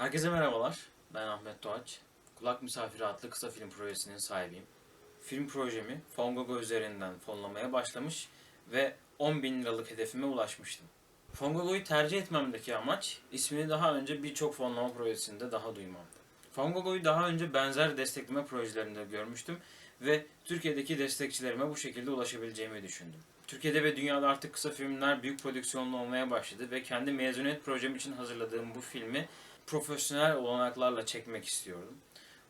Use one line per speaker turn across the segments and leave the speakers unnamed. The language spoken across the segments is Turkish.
Herkese merhabalar. Ben Ahmet Doğaç. Kulak Misafiri adlı kısa film projesinin sahibiyim. Film projemi Fongogo üzerinden fonlamaya başlamış ve 10 bin liralık hedefime ulaşmıştım. Fongogo'yu tercih etmemdeki amaç ismini daha önce birçok fonlama projesinde daha duymamdı. Fongogo'yu daha önce benzer destekleme projelerinde görmüştüm ve Türkiye'deki destekçilerime bu şekilde ulaşabileceğimi düşündüm. Türkiye'de ve dünyada artık kısa filmler büyük prodüksiyonlu olmaya başladı ve kendi mezuniyet projem için hazırladığım bu filmi profesyonel olanaklarla çekmek istiyordum.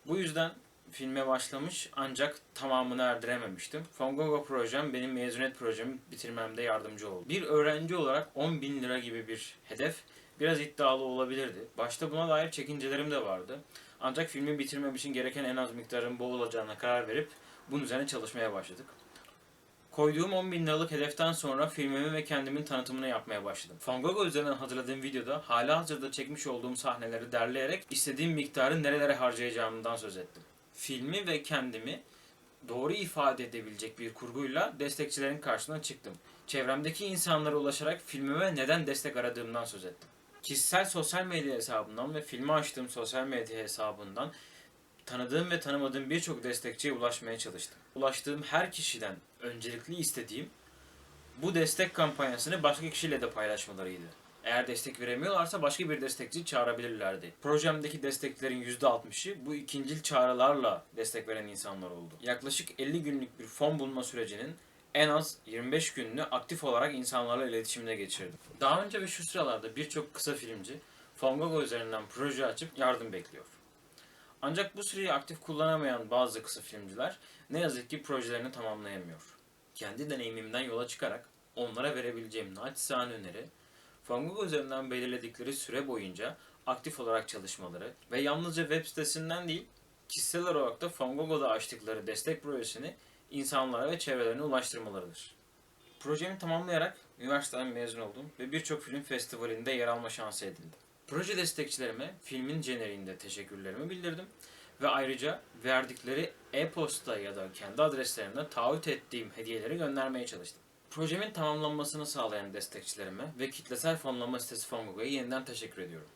Bu yüzden filme başlamış ancak tamamını erdirememiştim. Fongogo projem benim mezuniyet projemi bitirmemde yardımcı oldu. Bir öğrenci olarak 10 bin lira gibi bir hedef biraz iddialı olabilirdi. Başta buna dair çekincelerim de vardı. Ancak filmi bitirmem için gereken en az miktarın bu olacağına karar verip bunun üzerine çalışmaya başladık. Koyduğum 10 bin liralık hedeften sonra filmimi ve kendimin tanıtımını yapmaya başladım. Fangogo üzerinden hazırladığım videoda hala hazırda çekmiş olduğum sahneleri derleyerek istediğim miktarı nerelere harcayacağımdan söz ettim. Filmi ve kendimi doğru ifade edebilecek bir kurguyla destekçilerin karşısına çıktım. Çevremdeki insanlara ulaşarak filmime neden destek aradığımdan söz ettim. Kişisel sosyal medya hesabımdan ve filmi açtığım sosyal medya hesabından tanıdığım ve tanımadığım birçok destekçiye ulaşmaya çalıştım. Ulaştığım her kişiden öncelikli istediğim bu destek kampanyasını başka kişiyle de paylaşmalarıydı. Eğer destek veremiyorlarsa başka bir destekçi çağırabilirlerdi. Projemdeki desteklerin %60'ı bu ikincil çağrılarla destek veren insanlar oldu. Yaklaşık 50 günlük bir fon bulma sürecinin en az 25 gününü aktif olarak insanlarla iletişimde geçirdim. Daha önce ve şu sıralarda birçok kısa filmci Fongogo üzerinden proje açıp yardım bekliyor. Ancak bu süreyi aktif kullanamayan bazı kısa filmciler ne yazık ki projelerini tamamlayamıyor. Kendi deneyimimden yola çıkarak onlara verebileceğim naçizane öneri, Fangogo üzerinden belirledikleri süre boyunca aktif olarak çalışmaları ve yalnızca web sitesinden değil, kişisel olarak da Fangogo'da açtıkları destek projesini insanlara ve çevrelerine ulaştırmalarıdır. Projemi tamamlayarak üniversiteden mezun oldum ve birçok film festivalinde yer alma şansı edindim. Proje destekçilerime filmin jeneriğinde teşekkürlerimi bildirdim ve ayrıca verdikleri e-posta ya da kendi adreslerine taahhüt ettiğim hediyeleri göndermeye çalıştım. Projemin tamamlanmasını sağlayan destekçilerime ve kitlesel fonlama sitesi Fongogo'ya yeniden teşekkür ediyorum.